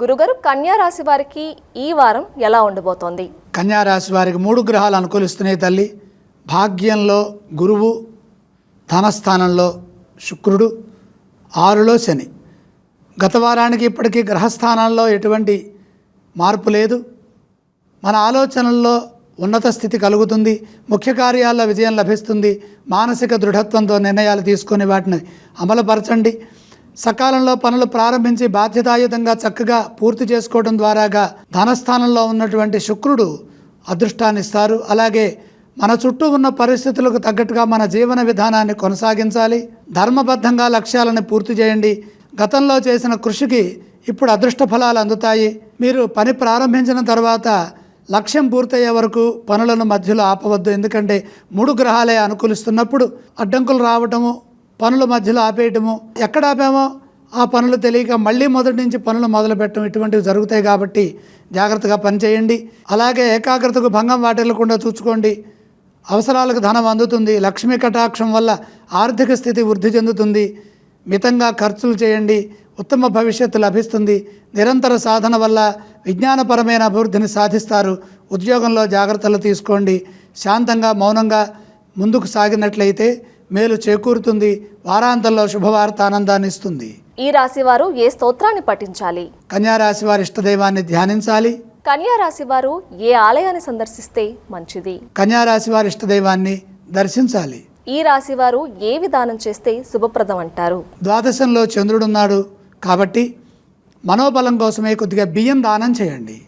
గురుగారు కన్యా రాశి వారికి ఈ వారం ఎలా ఉండబోతోంది? కన్యా రాశి వారికి మూడు గ్రహాలు అనుకూలిస్తున్నాయి తల్లి. భాగ్యంలో గురువు ధనస్థానంలో శుక్రుడు ఆరులో శని. గత వారానికి ఇప్పటికీ గ్రహస్థానాల్లో ఎటువంటి మార్పు లేదు. మన ఆలోచనల్లో ఉన్నత స్థితి కలుగుతుంది. ముఖ్య కార్యాల్లో విజయం లభిస్తుంది. మానసిక దృఢత్వంతో నిర్ణయాలు తీసుకొని వాటిని అమలుపరచండి. సకాలంలో పనులు ప్రారంభించి బాధ్యతాయుతంగా చక్కగా పూర్తి చేసుకోవడం ద్వారాగా ధనస్థానంలో ఉన్నటువంటి శుక్రుడు అదృష్టాన్నిస్తారు అలాగే మన చుట్టూ ఉన్న పరిస్థితులకు తగ్గట్టుగా మన జీవన విధానాన్ని కొనసాగించాలి. ధర్మబద్ధంగా లక్ష్యాలను పూర్తి చేయండి. గతంలో చేసిన కృషికి ఇప్పుడు అదృష్ట ఫలాలు అందుతాయి. మీరు పని ప్రారంభించిన తర్వాత లక్ష్యం పూర్తయ్యే వరకు పనులను మధ్యలో ఆపవద్దు. ఎందుకంటే మూడు గ్రహాలే అనుకూలిస్తున్నప్పుడు అడ్డంకులు రావటము పనుల మధ్యలో ఆపేయటము. ఎక్కడ ఆపామో ఆ పనులు తెలియక మళ్ళీ మొదటి నుంచి పనులు మొదలు పెట్టడం ఇటువంటివి జరుగుతాయి కాబట్టి జాగ్రత్తగా పనిచేయండి అలాగే ఏకాగ్రతకు భంగం వాటిల్లకుండా చూసుకోండి. అవసరాలకు ధనం అందుతుంది. లక్ష్మీ కటాక్షం వల్ల ఆర్థిక స్థితి వృద్ధి చెందుతుంది. మితంగా ఖర్చులు చేయండి. ఉత్తమ భవిష్యత్తు లభిస్తుంది. నిరంతర సాధన వల్ల విజ్ఞానపరమైన అభివృద్ధిని సాధిస్తారు. ఉద్యోగంలో జాగ్రత్తలు తీసుకోండి. శాంతంగా మౌనంగా ముందుకు సాగినట్లయితే మేలు చేకూరుతుంది. వారాంతంలో శుభవార్త ఆనందాన్ని ఇస్తుంది. ఈ రాశి వారు ఏ స్తోత్రాన్ని పఠించాలి? కన్యారాశి వారి ఇష్టదైవాన్ని ధ్యానించాలి. కన్యా రాశి వారు ఏ ఆలయాన్ని సందర్శిస్తే మంచిది? కన్యారాశి వారి ఇష్టదైవాన్ని దర్శించాలి. ఈ రాశి వారు ఏ విధానం చేస్తే శుభప్రదం అంటారు? ద్వాదశంలో చంద్రుడున్నాడు కాబట్టి మనోబలం కోసమే కొద్దిగా బియ్యం దానం చేయండి.